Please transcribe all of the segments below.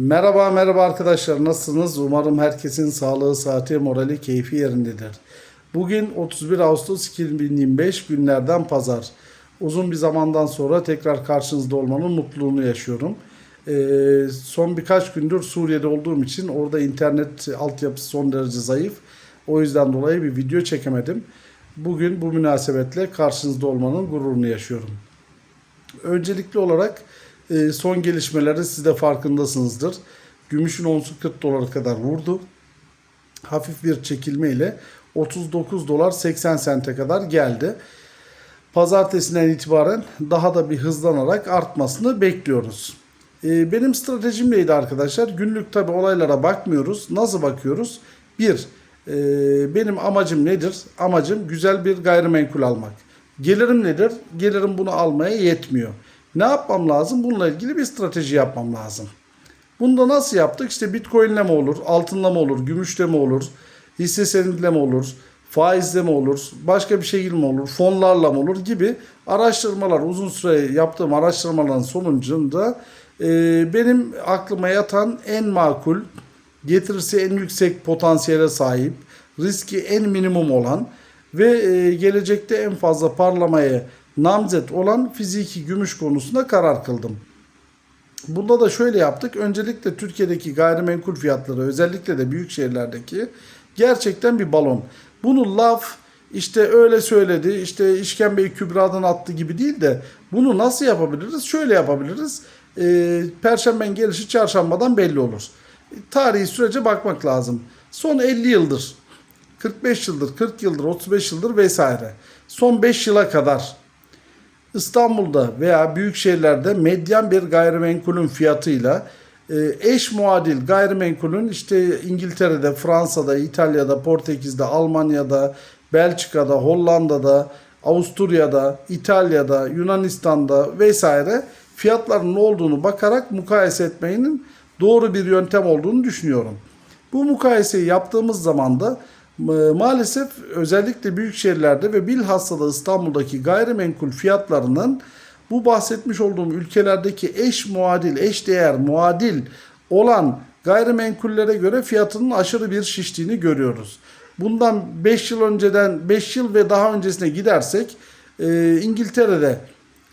Merhaba merhaba arkadaşlar nasılsınız? Umarım herkesin sağlığı, saati, morali, keyfi yerindedir. Bugün 31 Ağustos 2025 günlerden pazar. Uzun bir zamandan sonra tekrar karşınızda olmanın mutluluğunu yaşıyorum. Ee, son birkaç gündür Suriye'de olduğum için orada internet altyapısı son derece zayıf. O yüzden dolayı bir video çekemedim. Bugün bu münasebetle karşınızda olmanın gururunu yaşıyorum. Öncelikli olarak e, son gelişmeleri siz de farkındasınızdır. Gümüşün onsu 40 dolara kadar vurdu. Hafif bir çekilme ile 39 dolar 80 sente kadar geldi. Pazartesinden itibaren daha da bir hızlanarak artmasını bekliyoruz. E, benim stratejim neydi arkadaşlar? Günlük tabi olaylara bakmıyoruz. Nasıl bakıyoruz? Bir, e, benim amacım nedir? Amacım güzel bir gayrimenkul almak. Gelirim nedir? Gelirim bunu almaya yetmiyor. Ne yapmam lazım? Bununla ilgili bir strateji yapmam lazım. Bunu da nasıl yaptık? İşte bitcoinle mi olur, altınla mı olur, gümüşle mi olur, hisse senediyle mi olur, faizle mi olur, başka bir şekilde mi olur, fonlarla mı olur? Gibi araştırmalar, uzun süre yaptığım araştırmaların sonucunda e, benim aklıma yatan en makul, getirisi en yüksek potansiyele sahip, riski en minimum olan ve e, gelecekte en fazla parlamaya namzet olan fiziki gümüş konusunda karar kıldım. Bunda da şöyle yaptık. Öncelikle Türkiye'deki gayrimenkul fiyatları özellikle de büyük şehirlerdeki gerçekten bir balon. Bunu laf işte öyle söyledi işte işkembeyi kübradan attı gibi değil de bunu nasıl yapabiliriz? Şöyle yapabiliriz. Ee, Perşemben gelişi çarşambadan belli olur. Tarihi sürece bakmak lazım. Son 50 yıldır 45 yıldır, 40 yıldır, 35 yıldır vesaire. Son 5 yıla kadar İstanbul'da veya büyük şehirlerde medyan bir gayrimenkulün fiyatıyla e, eş muadil gayrimenkulün işte İngiltere'de, Fransa'da, İtalya'da, Portekiz'de, Almanya'da, Belçika'da, Hollanda'da, Avusturya'da, İtalya'da, Yunanistan'da vesaire fiyatların olduğunu bakarak mukayese etmenin doğru bir yöntem olduğunu düşünüyorum. Bu mukayeseyi yaptığımız zaman da Maalesef özellikle büyük şehirlerde ve bilhassa da İstanbul'daki gayrimenkul fiyatlarının bu bahsetmiş olduğum ülkelerdeki eş muadil, eş değer muadil olan gayrimenkullere göre fiyatının aşırı bir şiştiğini görüyoruz. Bundan 5 yıl önceden 5 yıl ve daha öncesine gidersek e, İngiltere'de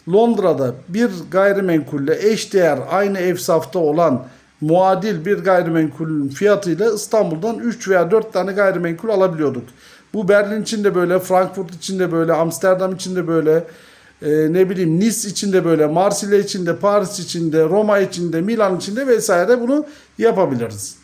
Londra'da bir gayrimenkulle eş değer aynı ev safta olan muadil bir gayrimenkulün fiyatıyla İstanbul'dan 3 veya 4 tane gayrimenkul alabiliyorduk. Bu Berlin için de böyle, Frankfurt için de böyle, Amsterdam için de böyle, e, ne bileyim Nice için de böyle, Marsilya için de, Paris için de, Roma için de, Milan için de vesaire bunu yapabiliriz.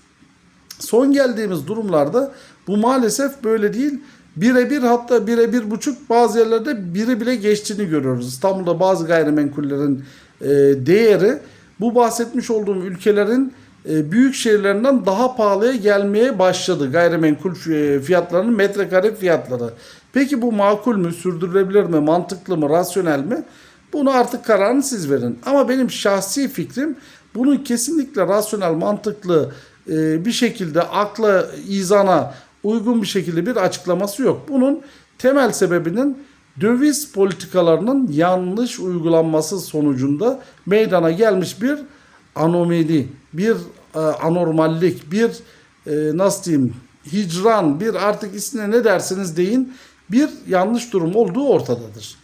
Son geldiğimiz durumlarda bu maalesef böyle değil. Birebir hatta birebir buçuk bazı yerlerde biri bile geçtiğini görüyoruz. İstanbul'da bazı gayrimenkullerin e, değeri bu bahsetmiş olduğum ülkelerin e, büyük şehirlerinden daha pahalıya gelmeye başladı gayrimenkul fi- fiyatlarının metrekare fiyatları. Peki bu makul mü, sürdürülebilir mi, mantıklı mı, rasyonel mi? Bunu artık kararını siz verin. Ama benim şahsi fikrim bunun kesinlikle rasyonel, mantıklı e, bir şekilde akla, izana uygun bir şekilde bir açıklaması yok. Bunun temel sebebinin döviz politikalarının yanlış uygulanması sonucunda meydana gelmiş bir anomali, bir e, anormallik, bir e, nasıl diyeyim hicran, bir artık ismine ne derseniz deyin bir yanlış durum olduğu ortadadır.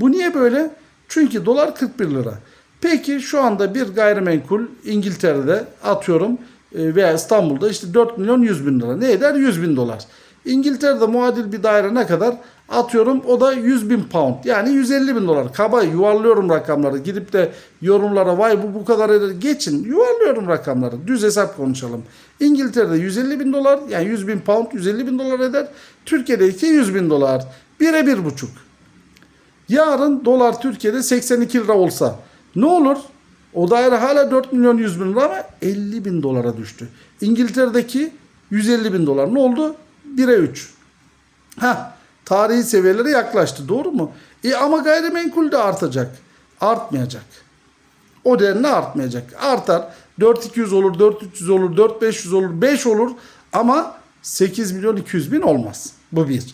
Bu niye böyle? Çünkü dolar 41 lira. Peki şu anda bir gayrimenkul İngiltere'de atıyorum e, veya İstanbul'da işte 4 milyon 100 bin lira. Ne eder? 100 bin dolar. İngiltere'de muadil bir daire ne kadar? Atıyorum o da 100 bin pound. Yani 150 bin dolar. Kaba yuvarlıyorum rakamları. Gidip de yorumlara vay bu bu kadar eder. Geçin yuvarlıyorum rakamları. Düz hesap konuşalım. İngiltere'de 150 bin dolar yani 100 bin pound 150 bin dolar eder. Türkiye'de 200 bin dolar. Bire bir buçuk. Yarın dolar Türkiye'de 82 lira olsa ne olur? O daire hala 4 milyon 100 bin lira ama 50 bin dolara düştü. İngiltere'deki 150 bin dolar ne oldu? 1'e 3. Ha, tarihi seviyelere yaklaştı doğru mu? E ama gayrimenkul de artacak. Artmayacak. O denli artmayacak. Artar. 4200 olur, 4300 olur, 4500 olur, 5 olur ama 8 milyon 200 bin olmaz. Bu bir.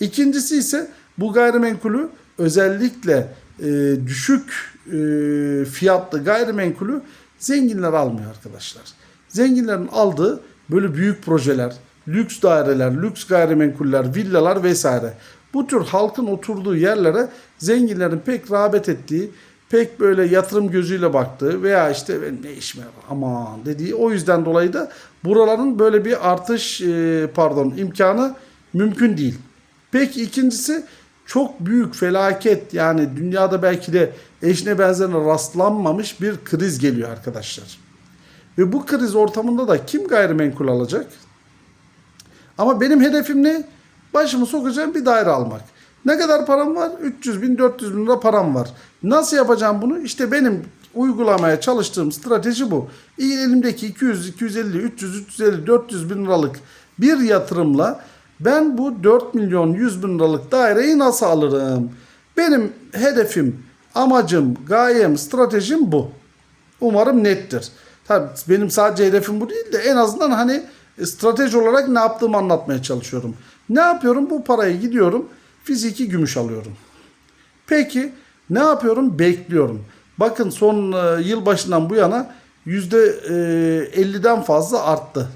İkincisi ise bu gayrimenkulü özellikle e, düşük e, fiyatlı gayrimenkulü Zenginler almıyor arkadaşlar. Zenginlerin aldığı böyle büyük projeler, lüks daireler, lüks gayrimenkuller, villalar vesaire. Bu tür halkın oturduğu yerlere zenginlerin pek rağbet ettiği, pek böyle yatırım gözüyle baktığı veya işte "Ben ne işime yarar, aman dediği o yüzden dolayı da buraların böyle bir artış e, pardon imkanı mümkün değil. Peki ikincisi çok büyük felaket yani dünyada belki de eşine benzerine rastlanmamış bir kriz geliyor arkadaşlar. Ve bu kriz ortamında da kim gayrimenkul alacak? Ama benim hedefim ne? Başımı sokacağım bir daire almak. Ne kadar param var? 300 bin 400 bin lira param var. Nasıl yapacağım bunu? İşte benim uygulamaya çalıştığım strateji bu. Elimdeki 200, 250, 300, 350, 400 bin liralık bir yatırımla ben bu 4 milyon 100 bin liralık daireyi nasıl alırım? Benim hedefim, amacım, gayem, stratejim bu. Umarım nettir. Tabii benim sadece hedefim bu değil de en azından hani strateji olarak ne yaptığımı anlatmaya çalışıyorum. Ne yapıyorum? Bu parayı gidiyorum fiziki gümüş alıyorum. Peki ne yapıyorum? Bekliyorum. Bakın son e, yıl başından bu yana %50'den fazla arttı.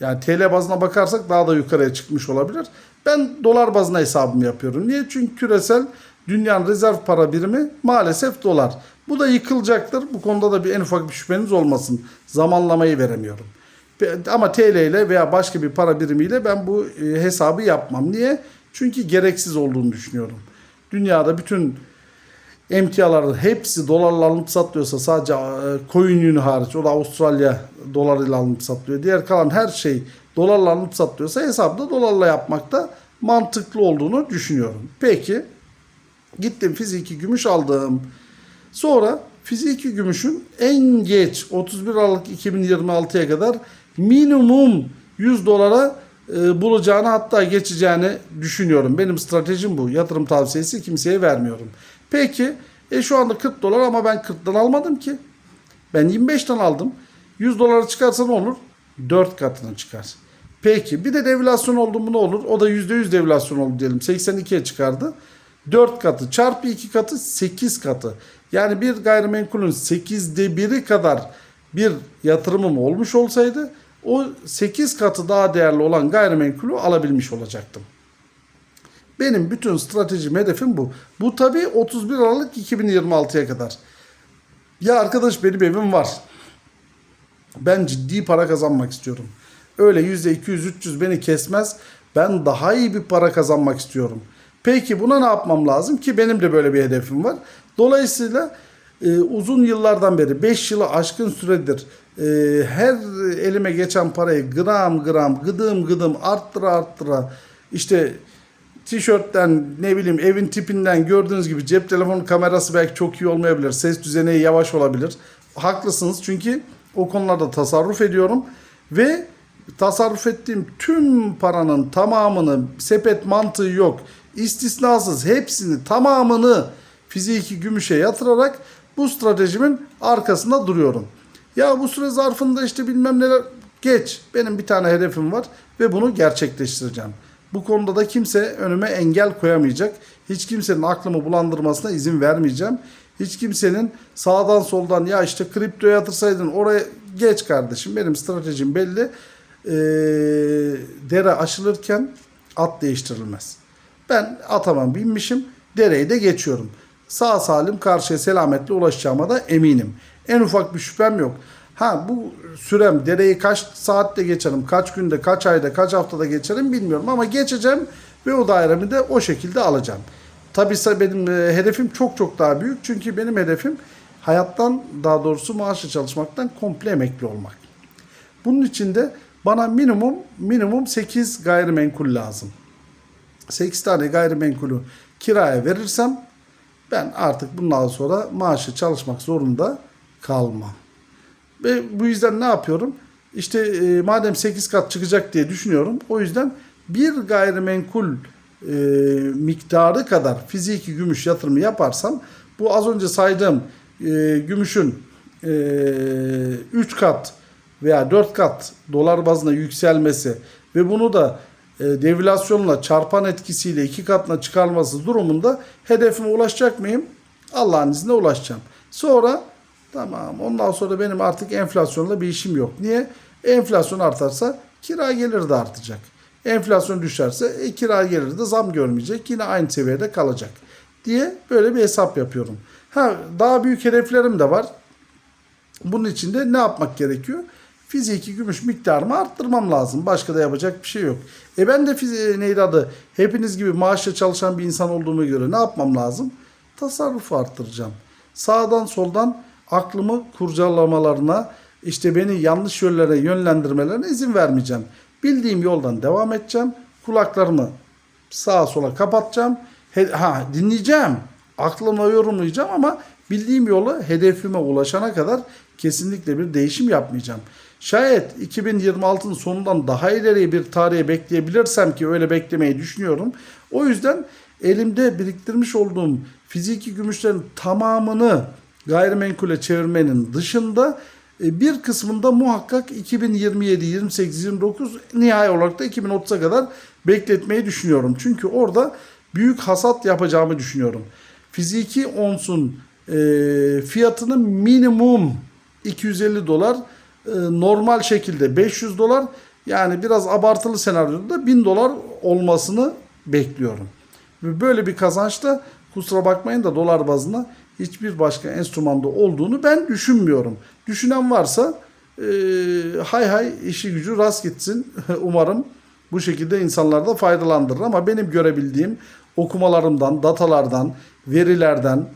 Yani TL bazına bakarsak daha da yukarıya çıkmış olabilir. Ben dolar bazına hesabımı yapıyorum. Niye? Çünkü küresel dünyanın rezerv para birimi maalesef dolar. Bu da yıkılacaktır. Bu konuda da bir en ufak bir şüpheniz olmasın. Zamanlamayı veremiyorum. Ama TL ile veya başka bir para birimiyle ben bu e, hesabı yapmam. Niye? Çünkü gereksiz olduğunu düşünüyorum. Dünyada bütün emtiaların hepsi dolarla alınıp satılıyorsa sadece e, coin yünü hariç o da Avustralya dolarıyla alınıp satılıyor. Diğer kalan her şey dolarla alınıp satılıyorsa hesabı dolarla yapmakta mantıklı olduğunu düşünüyorum. Peki gittim fiziki gümüş aldım. Sonra fiziki gümüşün en geç 31 Aralık 2026'ya kadar minimum 100 dolara e, bulacağını hatta geçeceğini düşünüyorum. Benim stratejim bu. Yatırım tavsiyesi kimseye vermiyorum. Peki e şu anda 40 dolar ama ben 40'tan almadım ki. Ben 25'ten aldım. 100 dolara çıkarsa ne olur? 4 katına çıkar. Peki bir de devülasyon oldu mu ne olur? O da %100 devülasyon oldu diyelim. 82'ye çıkardı. 4 katı çarpı 2 katı 8 katı. Yani bir gayrimenkulün 8'de 1'i kadar bir yatırımım olmuş olsaydı o 8 katı daha değerli olan gayrimenkulü alabilmiş olacaktım. Benim bütün stratejim hedefim bu. Bu tabi 31 Aralık 2026'ya kadar. Ya arkadaş benim evim var. Ben ciddi para kazanmak istiyorum. Öyle %200-300 beni kesmez. Ben daha iyi bir para kazanmak istiyorum. Peki buna ne yapmam lazım ki benim de böyle bir hedefim var. Dolayısıyla e, uzun yıllardan beri 5 yılı aşkın süredir e, her elime geçen parayı gram gram gıdım gıdım arttıra arttıra işte tişörtten ne bileyim evin tipinden gördüğünüz gibi cep telefonu kamerası belki çok iyi olmayabilir. Ses düzeni yavaş olabilir. Haklısınız çünkü o konularda tasarruf ediyorum ve tasarruf ettiğim tüm paranın tamamını sepet mantığı yok. istisnasız hepsini tamamını fiziki gümüşe yatırarak bu stratejimin arkasında duruyorum. Ya bu süre zarfında işte bilmem neler geç. Benim bir tane hedefim var ve bunu gerçekleştireceğim. Bu konuda da kimse önüme engel koyamayacak. Hiç kimsenin aklımı bulandırmasına izin vermeyeceğim. Hiç kimsenin sağdan soldan ya işte kripto yatırsaydın oraya geç kardeşim. Benim stratejim belli. Ee, dere aşılırken at değiştirilmez. Ben atama binmişim. Dereyi de geçiyorum. Sağ salim karşıya selametle ulaşacağıma da eminim. En ufak bir şüphem yok. Ha bu sürem dereyi kaç saatte geçerim, kaç günde, kaç ayda, kaç haftada geçerim bilmiyorum ama geçeceğim ve o dairemi de o şekilde alacağım. Tabii ise benim e, hedefim çok çok daha büyük. Çünkü benim hedefim hayattan daha doğrusu maaşlı çalışmaktan komple emekli olmak. Bunun için de bana minimum minimum 8 gayrimenkul lazım. 8 tane gayrimenkulü kiraya verirsem ben artık bundan sonra maaşı çalışmak zorunda kalmam. Ve bu yüzden ne yapıyorum? İşte e, madem 8 kat çıkacak diye düşünüyorum. O yüzden bir gayrimenkul e, miktarı kadar fiziki gümüş yatırımı yaparsam bu az önce saydığım e, gümüşün e, 3 kat veya 4 kat dolar bazına yükselmesi ve bunu da e, devülasyonla çarpan etkisiyle iki katına çıkarması durumunda hedefime ulaşacak mıyım? Allah'ın izniyle ulaşacağım. Sonra Tamam. Ondan sonra benim artık enflasyonla bir işim yok. Niye? Enflasyon artarsa kira geliri de artacak. Enflasyon düşerse e, kira geliri de zam görmeyecek. Yine aynı seviyede kalacak. Diye böyle bir hesap yapıyorum. Ha daha büyük hedeflerim de var. Bunun için de ne yapmak gerekiyor? Fiziki gümüş miktarımı arttırmam lazım. Başka da yapacak bir şey yok. E ben de fizi- neydi adı? Hepiniz gibi maaşla çalışan bir insan olduğuma göre ne yapmam lazım? Tasarrufu arttıracağım. Sağdan soldan aklımı kurcalamalarına, işte beni yanlış yönlere yönlendirmelerine izin vermeyeceğim. Bildiğim yoldan devam edeceğim. Kulaklarımı sağa sola kapatacağım. He- ha dinleyeceğim. Aklımla yorumlayacağım ama bildiğim yolu hedefime ulaşana kadar kesinlikle bir değişim yapmayacağım. Şayet 2026'nın sonundan daha ileriye bir tarihe bekleyebilirsem ki öyle beklemeyi düşünüyorum. O yüzden elimde biriktirmiş olduğum fiziki gümüşlerin tamamını gayrimenkule çevirmenin dışında e, bir kısmında muhakkak 2027, 28, 29 nihai olarak da 2030'a kadar bekletmeyi düşünüyorum. Çünkü orada büyük hasat yapacağımı düşünüyorum. Fiziki onsun e, fiyatını minimum 250 dolar e, normal şekilde 500 dolar yani biraz abartılı senaryoda 1000 dolar olmasını bekliyorum. Ve böyle bir kazançta kusura bakmayın da dolar bazında hiçbir başka enstrümanda olduğunu ben düşünmüyorum. Düşünen varsa e, hay hay işi gücü rast gitsin. Umarım bu şekilde insanlar da faydalandırır. Ama benim görebildiğim okumalarımdan, datalardan, verilerden,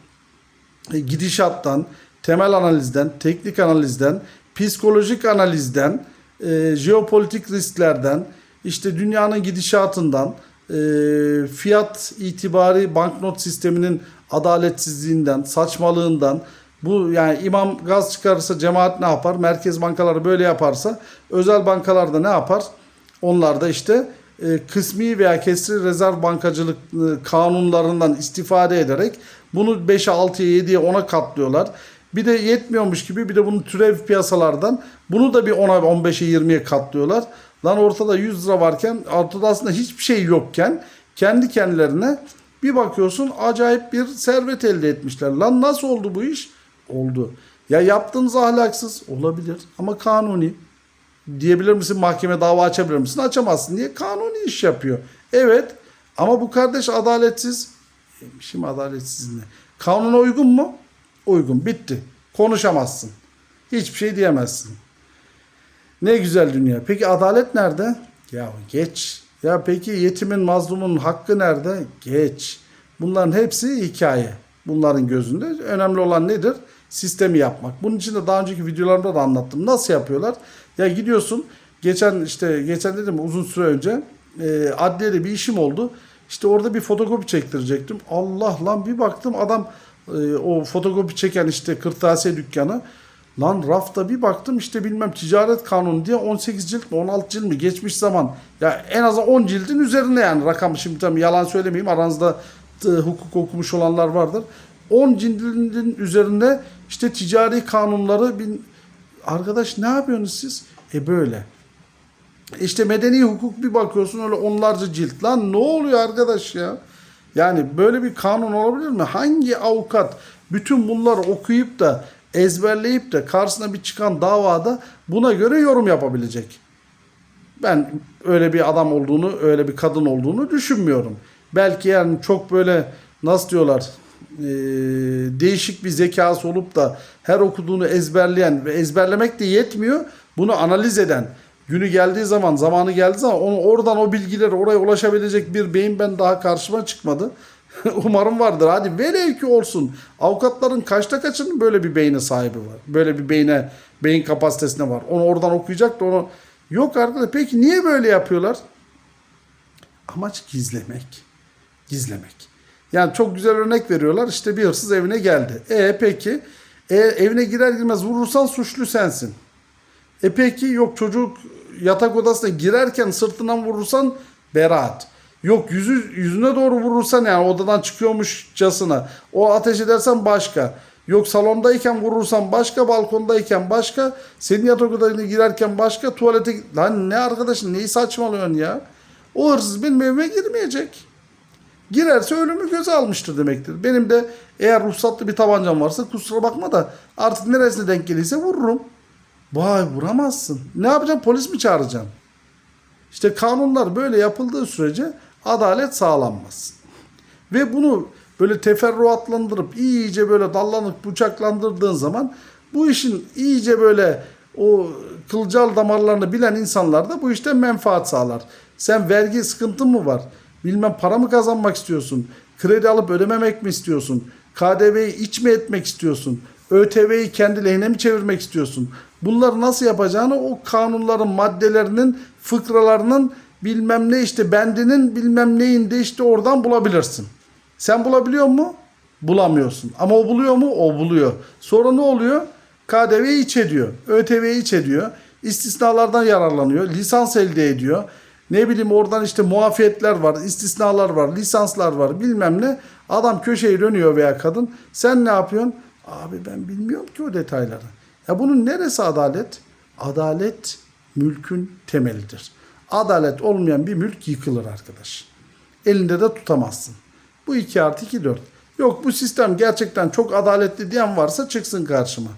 e, gidişattan, temel analizden, teknik analizden, psikolojik analizden, e, jeopolitik risklerden, işte dünyanın gidişatından, e, fiyat itibari banknot sisteminin adaletsizliğinden, saçmalığından, bu yani imam gaz çıkarırsa cemaat ne yapar? Merkez bankaları böyle yaparsa özel bankalar da ne yapar? Onlar da işte e, kısmi veya kesri rezerv bankacılık e, kanunlarından istifade ederek bunu 5'e 6'ya 7'ye 10'a katlıyorlar. Bir de yetmiyormuş gibi bir de bunu türev piyasalardan bunu da bir 10'a 15'e 20'ye katlıyorlar. Lan ortada 100 lira varken ortada aslında hiçbir şey yokken kendi kendilerine bir bakıyorsun acayip bir servet elde etmişler. Lan nasıl oldu bu iş? Oldu. Ya yaptığınız ahlaksız olabilir ama kanuni. Diyebilir misin mahkeme dava açabilir misin? Açamazsın diye kanuni iş yapıyor. Evet ama bu kardeş adaletsiz. E, Şimdi adaletsiz ne? Kanuna uygun mu? Uygun. Bitti. Konuşamazsın. Hiçbir şey diyemezsin. Ne güzel dünya. Peki adalet nerede? Ya geç. Ya peki yetimin mazlumun hakkı nerede? Geç. Bunların hepsi hikaye. Bunların gözünde. Önemli olan nedir? Sistemi yapmak. Bunun için de daha önceki videolarımda da anlattım. Nasıl yapıyorlar? Ya gidiyorsun geçen işte geçen dedim uzun süre önce e, adliyede bir işim oldu. İşte orada bir fotokopi çektirecektim. Allah lan bir baktım adam e, o fotokopi çeken işte kırtasiye dükkanı Lan rafta bir baktım işte bilmem ticaret kanunu diye 18 cilt mi 16 cilt mi geçmiş zaman. Ya en az 10 cildin üzerinde yani rakam şimdi tabii yalan söylemeyeyim aranızda e, hukuk okumuş olanlar vardır. 10 cildin üzerinde işte ticari kanunları bin... arkadaş ne yapıyorsunuz siz? E böyle. İşte medeni hukuk bir bakıyorsun öyle onlarca cilt. Lan ne oluyor arkadaş ya? Yani böyle bir kanun olabilir mi? Hangi avukat bütün bunları okuyup da ezberleyip de karşısına bir çıkan davada buna göre yorum yapabilecek? Ben öyle bir adam olduğunu, öyle bir kadın olduğunu düşünmüyorum. Belki yani çok böyle nasıl diyorlar e, değişik bir zekası olup da her okuduğunu ezberleyen ve ezberlemek de yetmiyor. Bunu analiz eden, günü geldiği zaman, zamanı geldiği zaman onu oradan o bilgileri oraya ulaşabilecek bir beyin ben daha karşıma çıkmadı. Umarım vardır. Hadi velev ki olsun. Avukatların kaçta kaçının böyle bir beyne sahibi var. Böyle bir beyne, beyin kapasitesine var. Onu oradan okuyacak da onu... Yok arkadaş peki niye böyle yapıyorlar? Amaç gizlemek. Gizlemek. Yani çok güzel örnek veriyorlar. İşte bir hırsız evine geldi. E peki e, evine girer girmez vurursan suçlu sensin. E peki yok çocuk yatak odasına girerken sırtından vurursan beraat. Yok yüzü yüzüne doğru vurursan yani odadan çıkıyormuşçasına. O ateş edersen başka. Yok salondayken vurursan başka, balkondayken başka, senin yatak odasına girerken başka, tuvalete... Lan ne arkadaşın neyi saçmalıyorsun ya? O hırsız benim evime girmeyecek. Girerse ölümü göze almıştır demektir. Benim de eğer ruhsatlı bir tabancam varsa kusura bakma da artık neresine denk gelirse vururum. Vay vuramazsın. Ne yapacağım? Polis mi çağıracağım? İşte kanunlar böyle yapıldığı sürece adalet sağlanmaz. Ve bunu böyle teferruatlandırıp iyice böyle dallanıp bıçaklandırdığın zaman bu işin iyice böyle o kılcal damarlarını bilen insanlar da bu işten menfaat sağlar. Sen vergi sıkıntın mı var? Bilmem para mı kazanmak istiyorsun? Kredi alıp ödememek mi istiyorsun? KDV'yi iç mi etmek istiyorsun? ÖTV'yi kendi lehine mi çevirmek istiyorsun? Bunları nasıl yapacağını o kanunların maddelerinin fıkralarının bilmem ne işte bendinin bilmem neyinde işte oradan bulabilirsin. Sen bulabiliyor mu? Bulamıyorsun. Ama o buluyor mu? O buluyor. Sonra ne oluyor? KDV'yi iç ediyor. ÖTV'yi iç ediyor. İstisnalardan yararlanıyor. Lisans elde ediyor. Ne bileyim oradan işte muafiyetler var, istisnalar var, lisanslar var bilmem ne. Adam köşeyi dönüyor veya kadın. Sen ne yapıyorsun? Abi ben bilmiyorum ki o detayları. Ya bunun neresi adalet? Adalet mülkün temelidir. Adalet olmayan bir mülk yıkılır arkadaş. Elinde de tutamazsın. Bu 2 artı 2 4. Yok bu sistem gerçekten çok adaletli diyen varsa çıksın karşıma.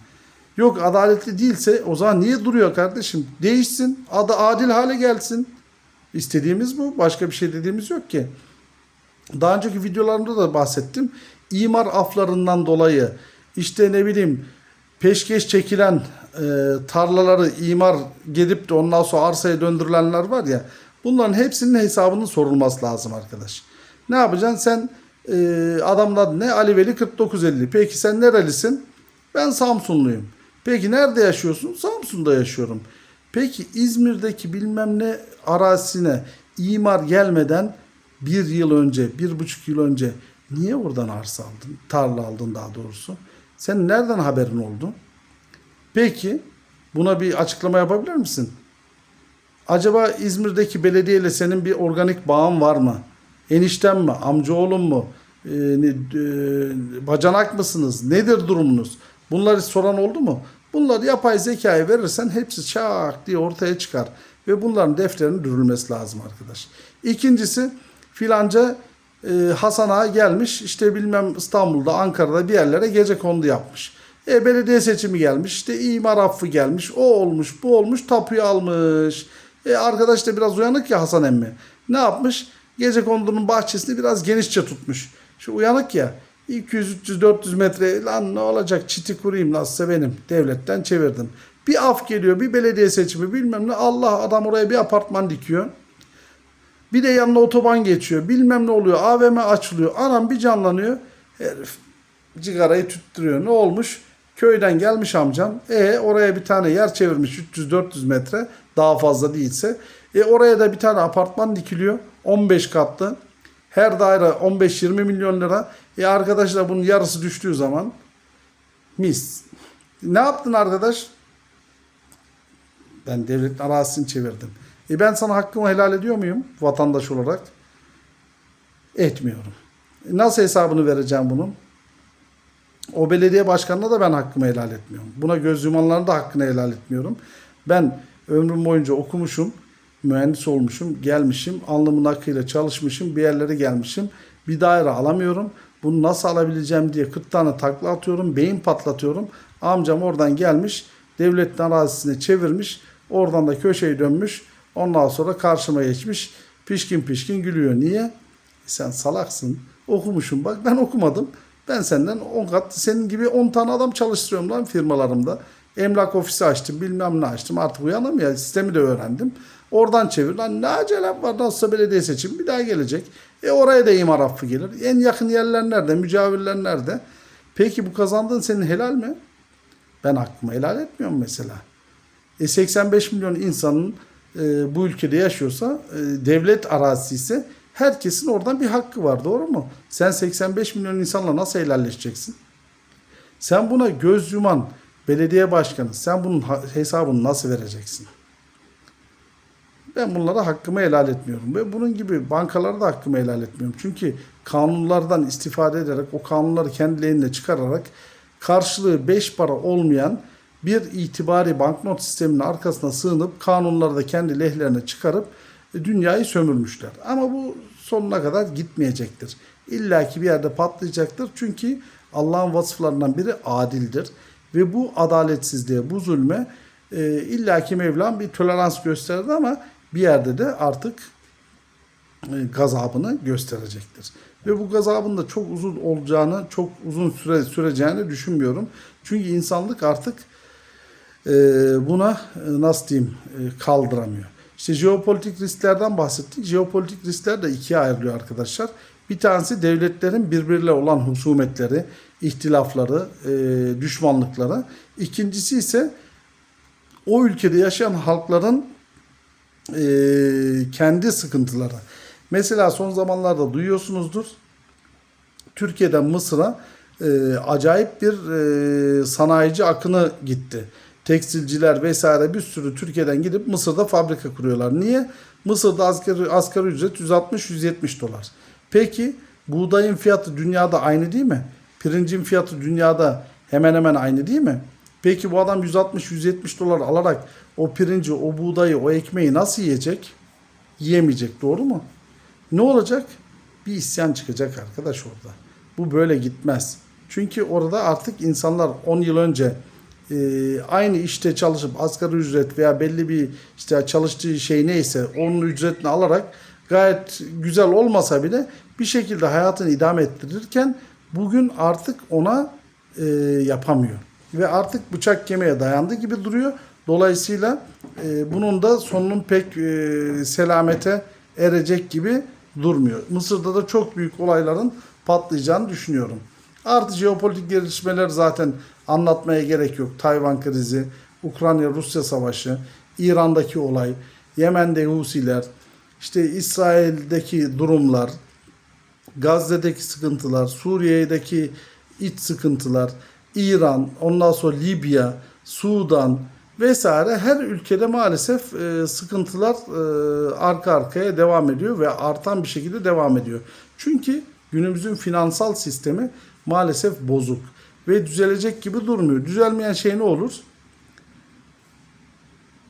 Yok adaletli değilse o zaman niye duruyor kardeşim? Değişsin. Adı adil hale gelsin. İstediğimiz bu. Başka bir şey dediğimiz yok ki. Daha önceki videolarımda da bahsettim. İmar aflarından dolayı işte ne bileyim peşkeş çekilen e, tarlaları imar gedip de ondan sonra arsaya döndürülenler var ya bunların hepsinin hesabının sorulması lazım arkadaş. Ne yapacaksın sen e, adamın adı ne Ali Veli 4950 peki sen nerelisin? Ben Samsunluyum. Peki nerede yaşıyorsun? Samsun'da yaşıyorum. Peki İzmir'deki bilmem ne arazisine imar gelmeden bir yıl önce, bir buçuk yıl önce niye oradan arsa aldın, tarla aldın daha doğrusu? Sen nereden haberin oldu? Peki buna bir açıklama yapabilir misin? Acaba İzmir'deki belediyeyle senin bir organik bağın var mı? Enişten mi? Amcaoğlun mu? Ne, e, bacanak mısınız? Nedir durumunuz? Bunları soran oldu mu? Bunları yapay zekaya verirsen hepsi çak diye ortaya çıkar. Ve bunların defterinin dürülmesi lazım arkadaş. İkincisi filanca e, Hasan Ağa gelmiş işte bilmem İstanbul'da Ankara'da bir yerlere gece kondu yapmış. E, belediye seçimi gelmiş işte imar affı gelmiş o olmuş bu olmuş tapuyu almış. E, arkadaş da biraz uyanık ya Hasan emmi. Ne yapmış? Gece kondunun bahçesini biraz genişçe tutmuş. Şu uyanık ya 200, 300, 400 metre lan ne olacak çiti kurayım nasılsa benim devletten çevirdim. Bir af geliyor bir belediye seçimi bilmem ne Allah adam oraya bir apartman dikiyor. Bir de yanına otoban geçiyor bilmem ne oluyor AVM açılıyor anam bir canlanıyor. Herif cigarayı tüttürüyor ne olmuş? Köyden gelmiş amcam. E oraya bir tane yer çevirmiş 300-400 metre daha fazla değilse. E oraya da bir tane apartman dikiliyor 15 katlı. Her daire 15-20 milyon lira. E arkadaşlar bunun yarısı düştüğü zaman mis. Ne yaptın arkadaş? Ben devletin arazisini çevirdim. E ben sana hakkımı helal ediyor muyum vatandaş olarak? Etmiyorum. E nasıl hesabını vereceğim bunun? O belediye başkanına da ben hakkımı helal etmiyorum. Buna göz yumanların da hakkını helal etmiyorum. Ben ömrüm boyunca okumuşum, mühendis olmuşum, gelmişim, alnımın akıyla çalışmışım, bir yerlere gelmişim. Bir daire alamıyorum. Bunu nasıl alabileceğim diye 40 tane takla atıyorum, beyin patlatıyorum. Amcam oradan gelmiş, devletin arazisine çevirmiş, oradan da köşeyi dönmüş. Ondan sonra karşıma geçmiş, pişkin pişkin gülüyor. Niye? E sen salaksın, okumuşum. Bak ben okumadım. Ben senden 10 kat, senin gibi 10 tane adam çalıştırıyorum lan firmalarımda. Emlak ofisi açtım, bilmem ne açtım. Artık uyanım ya, sistemi de öğrendim. Oradan çevir. Lan ne acelem var nasılsa belediye seçim bir daha gelecek. E oraya da imar affı gelir. En yakın yerler nerede? Mücavirler nerede? Peki bu kazandığın senin helal mi? Ben hakkımı helal etmiyorum mesela. E 85 milyon insanın e, bu ülkede yaşıyorsa e, devlet arazisi ise herkesin oradan bir hakkı var doğru mu? Sen 85 milyon insanla nasıl helalleşeceksin? Sen buna göz yuman belediye başkanı sen bunun hesabını nasıl vereceksin? Ben bunlara hakkımı helal etmiyorum. Ve bunun gibi bankalara da hakkımı helal etmiyorum. Çünkü kanunlardan istifade ederek, o kanunları kendi lehine çıkararak karşılığı beş para olmayan bir itibari banknot sisteminin arkasına sığınıp kanunları da kendi lehlerine çıkarıp dünyayı sömürmüşler. Ama bu sonuna kadar gitmeyecektir. İlla ki bir yerde patlayacaktır. Çünkü Allah'ın vasıflarından biri adildir. Ve bu adaletsizliğe, bu zulme e, illa ki Mevlam bir tolerans gösterdi ama bir yerde de artık e, gazabını gösterecektir. Ve bu gazabın da çok uzun olacağını, çok uzun süre süreceğini düşünmüyorum. Çünkü insanlık artık e, buna e, nasıl diyeyim e, kaldıramıyor. İşte jeopolitik risklerden bahsettik. Jeopolitik riskler de ikiye ayrılıyor arkadaşlar. Bir tanesi devletlerin birbiriyle olan husumetleri, ihtilafları, e, düşmanlıkları. İkincisi ise o ülkede yaşayan halkların e, kendi sıkıntıları. Mesela son zamanlarda duyuyorsunuzdur. Türkiye'den Mısır'a e, acayip bir sanayici akını gitti. Tekstilciler vesaire bir sürü Türkiye'den gidip Mısır'da fabrika kuruyorlar. Niye? Mısır'da asgari, asgari ücret 160-170 dolar. Peki buğdayın fiyatı dünyada aynı değil mi? Pirincin fiyatı dünyada hemen hemen aynı değil mi? Peki bu adam 160-170 dolar alarak o pirinci, o buğdayı, o ekmeği nasıl yiyecek? Yiyemeyecek doğru mu? Ne olacak? Bir isyan çıkacak arkadaş orada. Bu böyle gitmez. Çünkü orada artık insanlar 10 yıl önce e, aynı işte çalışıp asgari ücret veya belli bir işte çalıştığı şey neyse onun ücretini alarak gayet güzel olmasa bile bir şekilde hayatını idame ettirirken bugün artık ona e, yapamıyor. Ve artık bıçak kemiğe dayandı gibi duruyor. Dolayısıyla e, bunun da sonunun pek e, selamete erecek gibi durmuyor. Mısır'da da çok büyük olayların patlayacağını düşünüyorum. Artı jeopolitik gelişmeler zaten anlatmaya gerek yok. Tayvan krizi, Ukrayna-Rusya savaşı, İran'daki olay, Yemen'de Husiler, işte İsrail'deki durumlar, Gazze'deki sıkıntılar, Suriye'deki iç sıkıntılar, İran, ondan sonra Libya, Sudan vesaire her ülkede maalesef e, sıkıntılar e, arka arkaya devam ediyor ve artan bir şekilde devam ediyor. Çünkü günümüzün finansal sistemi maalesef bozuk ve düzelecek gibi durmuyor. Düzelmeyen şey ne olur?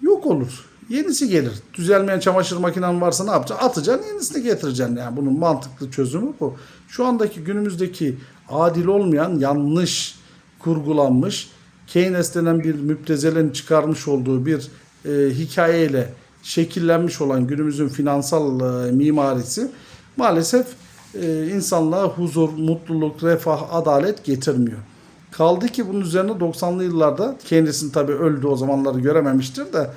Yok olur. Yenisi gelir. Düzelmeyen çamaşır makinen varsa ne yapacaksın? Atacaksın yenisini getireceksin. Yani bunun mantıklı çözümü bu. Şu andaki günümüzdeki adil olmayan yanlış kurgulanmış Keynes denen bir müptezelerin çıkarmış olduğu bir e, hikayeyle şekillenmiş olan günümüzün finansal e, mimarisi maalesef e, insanlığa huzur, mutluluk, refah, adalet getirmiyor. Kaldı ki bunun üzerine 90'lı yıllarda kendisini tabii öldü o zamanları görememiştir de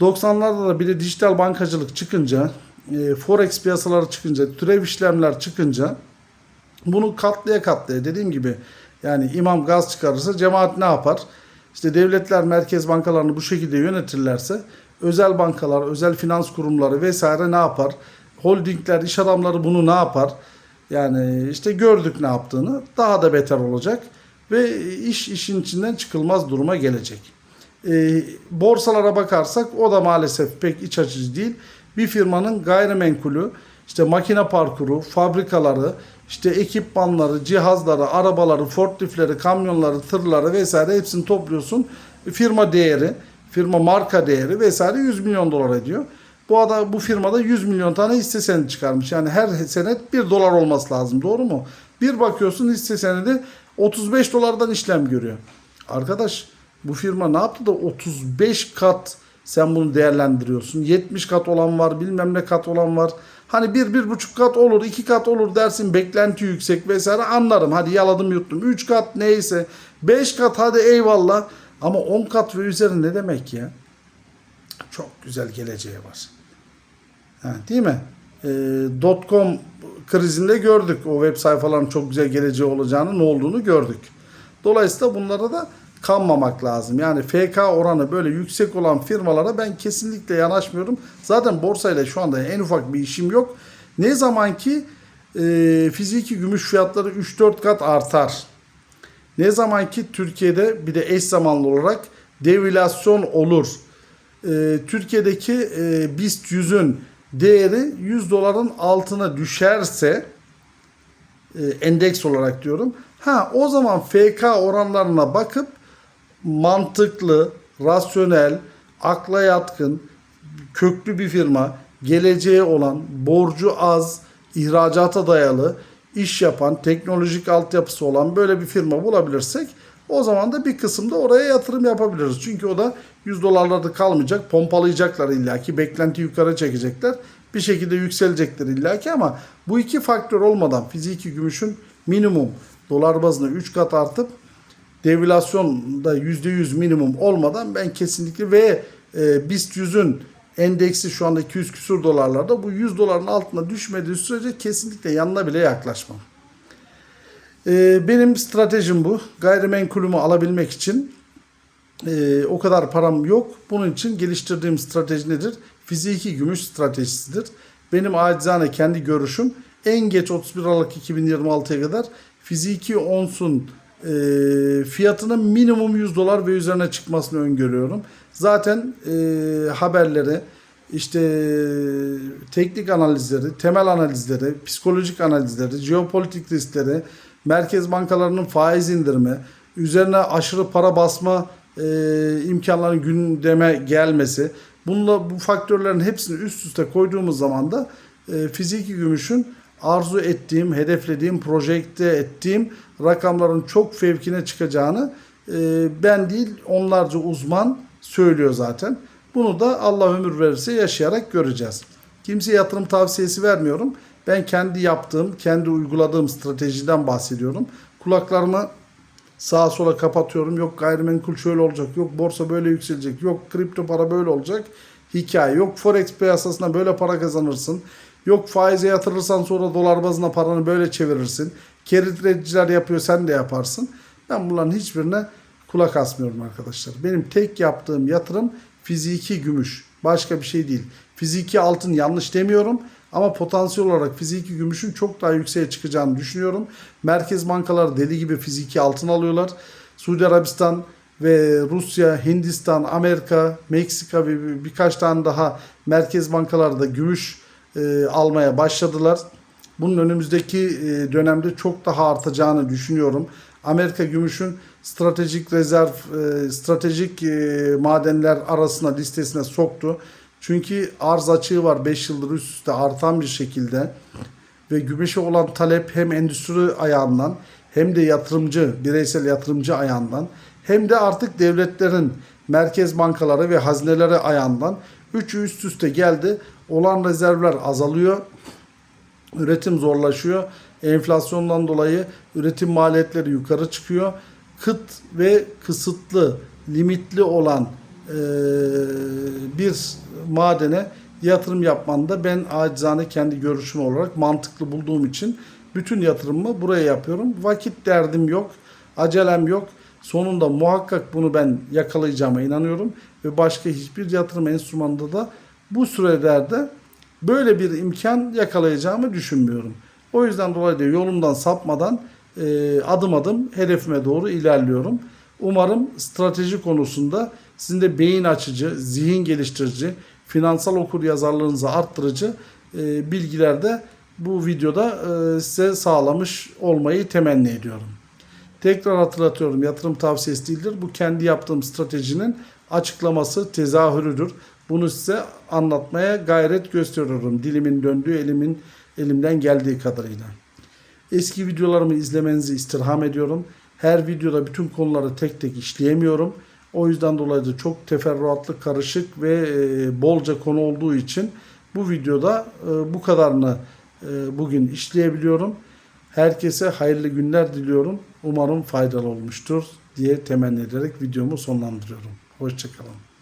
90'larda da bir de dijital bankacılık çıkınca, e, forex piyasaları çıkınca, türev işlemler çıkınca bunu katlaya katlaya dediğim gibi yani imam gaz çıkarırsa cemaat ne yapar? İşte devletler merkez bankalarını bu şekilde yönetirlerse özel bankalar, özel finans kurumları vesaire ne yapar? Holdingler, iş adamları bunu ne yapar? Yani işte gördük ne yaptığını. Daha da beter olacak ve iş işin içinden çıkılmaz duruma gelecek. E, borsalara bakarsak o da maalesef pek iç açıcı değil. Bir firmanın gayrimenkulü, işte makine parkuru, fabrikaları, işte ekipmanları, cihazları, arabaları, forklifleri, kamyonları, tırları vesaire hepsini topluyorsun. Firma değeri, firma marka değeri vesaire 100 milyon dolar ediyor. Bu adam bu firmada 100 milyon tane hisse senedi çıkarmış. Yani her senet 1 dolar olması lazım. Doğru mu? Bir bakıyorsun hisse senedi 35 dolardan işlem görüyor. Arkadaş bu firma ne yaptı da 35 kat sen bunu değerlendiriyorsun. 70 kat olan var, bilmem ne kat olan var. Hani bir, bir buçuk kat olur, iki kat olur dersin beklenti yüksek vesaire anlarım. Hadi yaladım yuttum. Üç kat neyse. Beş kat hadi eyvallah. Ama on kat ve üzeri ne demek ya? Çok güzel geleceği var. Ha, değil mi? E, .com krizinde gördük. O web sayfaların çok güzel geleceği olacağını, ne olduğunu gördük. Dolayısıyla bunlara da kanmamak lazım. Yani FK oranı böyle yüksek olan firmalara ben kesinlikle yanaşmıyorum. Zaten borsayla şu anda en ufak bir işim yok. Ne zaman ki e, fiziki gümüş fiyatları 3-4 kat artar. Ne zaman ki Türkiye'de bir de eş zamanlı olarak devalüasyon olur. E, Türkiye'deki e, BIST 100'ün değeri 100 doların altına düşerse e, endeks olarak diyorum. Ha o zaman FK oranlarına bakıp mantıklı, rasyonel, akla yatkın, köklü bir firma, geleceğe olan, borcu az, ihracata dayalı, iş yapan, teknolojik altyapısı olan böyle bir firma bulabilirsek o zaman da bir kısımda oraya yatırım yapabiliriz. Çünkü o da 100 dolarlarda kalmayacak. Pompalayacaklar illaki. Beklenti yukarı çekecekler. Bir şekilde yükselecekler illaki ama bu iki faktör olmadan fiziki gümüşün minimum dolar bazında 3 kat artıp devülasyonda %100 minimum olmadan ben kesinlikle ve e, BIST 100'ün endeksi şu anda 200 küsur dolarlarda bu 100 doların altına düşmediği sürece kesinlikle yanına bile yaklaşmam. E, benim stratejim bu. Gayrimenkulümü alabilmek için e, o kadar param yok. Bunun için geliştirdiğim strateji nedir? Fiziki gümüş stratejisidir. Benim acizane kendi görüşüm en geç 31 Aralık 2026'ya kadar fiziki onsun e, fiyatının minimum 100 dolar ve üzerine çıkmasını öngörüyorum. Zaten e, haberleri, işte teknik analizleri, temel analizleri, psikolojik analizleri, jeopolitik riskleri, merkez bankalarının faiz indirme, üzerine aşırı para basma e, imkanların gündeme gelmesi, bununla bu faktörlerin hepsini üst üste koyduğumuz zaman da e, fiziki gümüşün arzu ettiğim, hedeflediğim, projekte ettiğim rakamların çok fevkine çıkacağını e, ben değil onlarca uzman söylüyor zaten. Bunu da Allah ömür verirse yaşayarak göreceğiz. Kimseye yatırım tavsiyesi vermiyorum. Ben kendi yaptığım, kendi uyguladığım stratejiden bahsediyorum. Kulaklarımı sağa sola kapatıyorum. Yok gayrimenkul şöyle olacak. Yok borsa böyle yükselecek. Yok kripto para böyle olacak. Hikaye. Yok forex piyasasına böyle para kazanırsın. Yok faize yatırırsan sonra dolar bazına paranı böyle çevirirsin. Keriticiler yapıyor sen de yaparsın. Ben bunların hiçbirine kulak asmıyorum arkadaşlar. Benim tek yaptığım yatırım fiziki gümüş. Başka bir şey değil. Fiziki altın yanlış demiyorum. Ama potansiyel olarak fiziki gümüşün çok daha yükseğe çıkacağını düşünüyorum. Merkez bankaları deli gibi fiziki altın alıyorlar. Suudi Arabistan ve Rusya, Hindistan, Amerika, Meksika ve bir- birkaç tane daha merkez bankaları da gümüş e, almaya başladılar. Bunun önümüzdeki e, dönemde çok daha artacağını düşünüyorum. Amerika gümüşün stratejik rezerv, e, stratejik e, madenler arasına listesine soktu. Çünkü arz açığı var 5 yıldır üst üste artan bir şekilde ve gümüşe olan talep hem endüstri ayağından hem de yatırımcı, bireysel yatırımcı ayağından hem de artık devletlerin merkez bankaları ve hazineleri ayağından üçü üst üste geldi. Olan rezervler azalıyor. Üretim zorlaşıyor. Enflasyondan dolayı üretim maliyetleri yukarı çıkıyor. Kıt ve kısıtlı, limitli olan bir madene yatırım yapmanda ben acizane kendi görüşüm olarak mantıklı bulduğum için bütün yatırımımı buraya yapıyorum. Vakit derdim yok, acelem yok. Sonunda muhakkak bunu ben yakalayacağıma inanıyorum ve başka hiçbir yatırım enstrümanında da bu sürelerde böyle bir imkan yakalayacağımı düşünmüyorum. O yüzden dolayı da yolumdan sapmadan e, adım adım hedefime doğru ilerliyorum. Umarım strateji konusunda sizin de beyin açıcı, zihin geliştirici, finansal okur yazarlığınızı arttırıcı e, bilgiler de bu videoda e, size sağlamış olmayı temenni ediyorum. Tekrar hatırlatıyorum yatırım tavsiyesi değildir. Bu kendi yaptığım stratejinin açıklaması, tezahürüdür. Bunu size anlatmaya gayret gösteriyorum. Dilimin döndüğü, elimin elimden geldiği kadarıyla. Eski videolarımı izlemenizi istirham ediyorum. Her videoda bütün konuları tek tek işleyemiyorum. O yüzden dolayı da çok teferruatlı, karışık ve e, bolca konu olduğu için bu videoda e, bu kadarını e, bugün işleyebiliyorum. Herkese hayırlı günler diliyorum. Umarım faydalı olmuştur diye temenni ederek videomu sonlandırıyorum. Hoşçakalın.